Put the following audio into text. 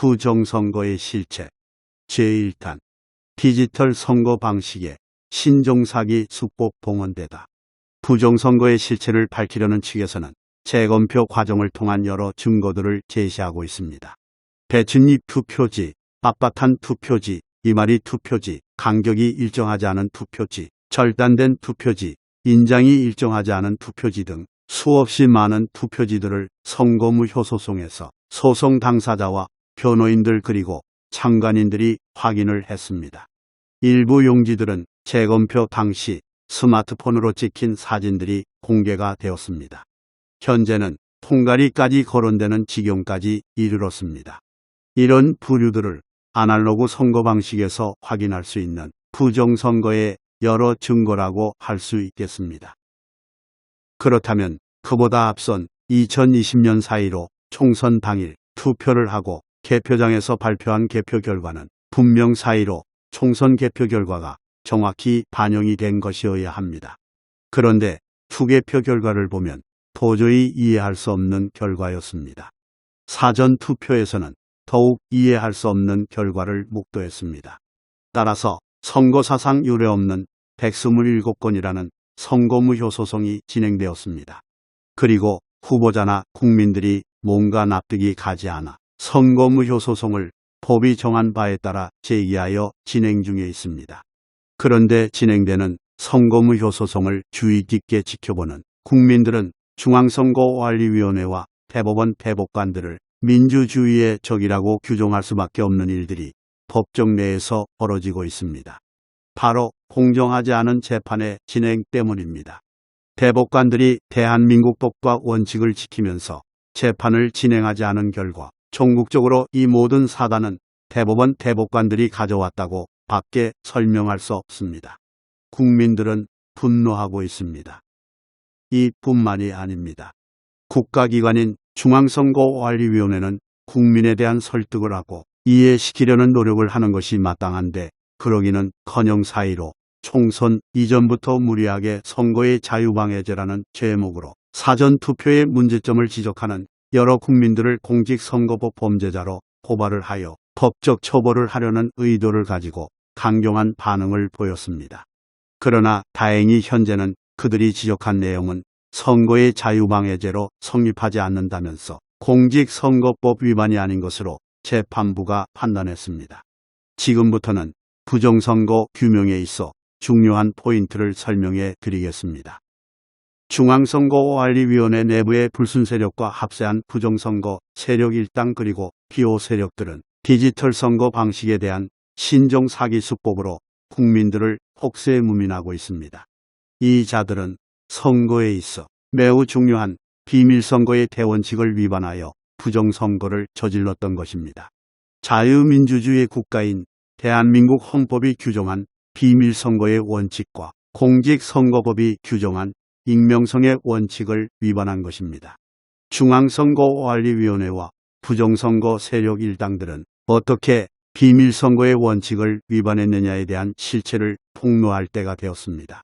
부정선거의 실체 제1탄 디지털 선거 방식의 신종사기 수법 봉헌되다. 부정선거의 실체를 밝히려는 측에서는 재검표 과정을 통한 여러 증거들을 제시하고 있습니다. 배춧잎 투표지, 빳빳한 투표지, 이말이 투표지, 간격이 일정하지 않은 투표지, 절단된 투표지, 인장이 일정하지 않은 투표지 등 수없이 많은 투표지들을 선거무 효소송에서 소송 당사자와 변호인들 그리고 참관인들이 확인을 했습니다. 일부 용지들은 재검표 당시 스마트폰으로 찍힌 사진들이 공개가 되었습니다. 현재는 통가리까지 거론되는 지경까지 이르렀습니다. 이런 부류들을 아날로그 선거 방식에서 확인할 수 있는 부정선거의 여러 증거라고 할 수 있겠습니다. 그렇다면 그보다 앞선 2020년 4.15 총선 당일 투표를 하고 개표장에서 발표한 개표 결과는 분명 4.15 총선 개표 결과가 정확히 반영이 된 것이어야 합니다. 그런데 투개표 결과를 보면 도저히 이해할 수 없는 결과였습니다. 사전 투표에서는 더욱 이해할 수 없는 결과를 목도했습니다. 따라서 선거 사상 유례없는 127건이라는 선거무효 소송이 진행되었습니다. 그리고 후보자나 국민들이 뭔가 납득이 가지 않아 선거무효 소송을 법이 정한 바에 따라 제기하여 진행 중에 있습니다. 그런데 진행되는 선거무효 소송을 주의 깊게 지켜보는 국민들은 중앙선거관리위원회와 대법원 대법관들을 민주주의의 적이라고 규정할 수밖에 없는 일들이 법정 내에서 벌어지고 있습니다. 바로 공정하지 않은 재판의 진행 때문입니다. 대법관들이 대한민국 법과 원칙을 지키면서 재판을 진행하지 않은 결과 전국적으로 이 모든 사단은 대법원 대법관들이 가져왔다고 밖에 설명할 수 없습니다. 국민들은 분노하고 있습니다. 이뿐만이 아닙니다. 국가기관인 중앙선거관리위원회는 국민에 대한 설득을 하고 이해시키려는 노력을 하는 것이 마땅한데 그러기는 커녕 사이로 총선 이전부터 무리하게 선거의 자유방해제라는 제목으로 사전투표의 문제점을 지적하는 여러 국민들을 공직선거법 범죄자로 고발을 하여 법적 처벌을 하려는 의도를 가지고 강경한 반응을 보였습니다. 그러나 다행히 현재는 그들이 지적한 내용은 선거의 자유방해제로 성립하지 않는다면서 공직선거법 위반이 아닌 것으로 재판부가 판단했습니다. 지금부터는 부정선거 규명에 있어 중요한 포인트를 설명해 드리겠습니다. 중앙선거관리위원회 내부의 불순 세력과 합세한 부정선거 세력 일당 그리고 기호 세력들은 디지털 선거 방식에 대한 신종 사기 수법으로 국민들을 혹세에 무민하고 있습니다. 이 자들은 선거에 있어 매우 중요한 비밀선거의 대원칙을 위반하여 부정선거를 저질렀던 것입니다. 자유민주주의 국가인 대한민국 헌법이 규정한 비밀선거의 원칙과 공직선거법이 규정한 익명성의 원칙을 위반한 것입니다. 중앙선거관리위원회와 부정선거 세력 일당들은 어떻게 비밀선거의 원칙을 위반했느냐에 대한 실체를 폭로할 때가 되었습니다.